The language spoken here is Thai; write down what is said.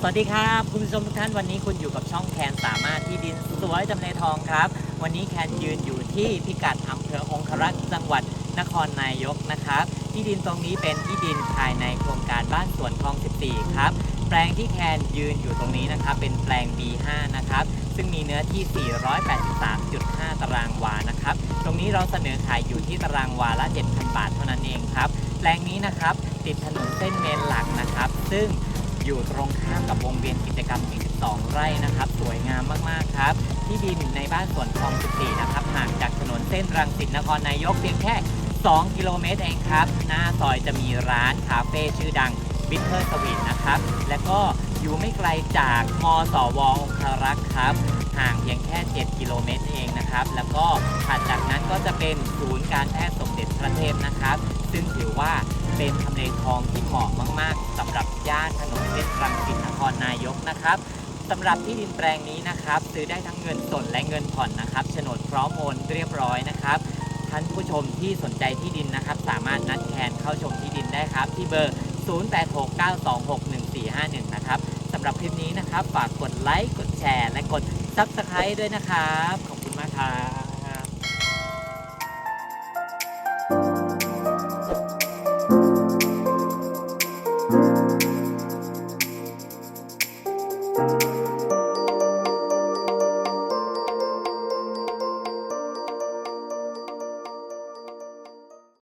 สวัสดีครับ คุณผู้ชมทุกท่านวันนี้คุณอยู่กับช่องแคนสามารถที่ดินสวยจำเลทองครับ วันนี้แคนยืนอยู่ที่พิกัดอำเภอองครักษ์จังหวัดนครนายกนะครับ ที่ดินตรงนี้เป็นที่ดินภายในโครงการบ้านสวนคลอง 14 ครับ แปลงที่แคนยืนอยู่ตรงนี้นะครับ เป็นแปลง B5 นะครับ ซึ่งมีเนื้อที่ 483.5 ตารางวานะครับ ตรงนี้เราเสนอขายอยู่ที่ตารางวาละ 7,000 บาทเท่านั้นเองครับ แปลงนี้นะครับติดถนนเส้นเมนหลักนะครับ ซึ่ง อยู่ตรงข้ามกับวงเวียนกิจกรรม 42 ไร่นะครับ สวยงามมากๆครับ ที่ดินในบ้านสวนคลอง 14 นะครับ ห่างจากถนนเส้นรังสิตนครนายกเพียงแค่ 2 กิโลเมตรเองครับ หน้าซอยจะมีร้านคาเฟ่ชื่อดังบิทเทอร์สวีทนะครับ และก็อยู่ไม่ไกลจากมสวองคารักษ์ครับ ห่างเพียงแค่ 7 กิโลเมตรเองนะครับ แล้วก็ ก็จะเป็นศูนย์การแพทย์สมเด็จพระเทพนะครับ ซึ่งถือว่าเป็นทำเลทองที่เหมาะมาก ๆสำหรับย่านถนนเพชรรังสิตนครนายกนะครับสำหรับที่ดินแปลงนี้นะครับ ซื้อได้ทั้งเงินสดและเงินผ่อนนะครับโฉนดพร้อมโอนเรียบร้อยนะครับท่านผู้ชมที่สนใจที่ดินนะครับ สามารถนัดแคนเข้าชมที่ดินได้ครับ ที่เบอร์ 0869261451 นะครับสำหรับคลิปนี้นะครับ ฝากกดไลค์กดแชร์ และกด Subscribe ด้วยนะครับ ขอบคุณมากครับ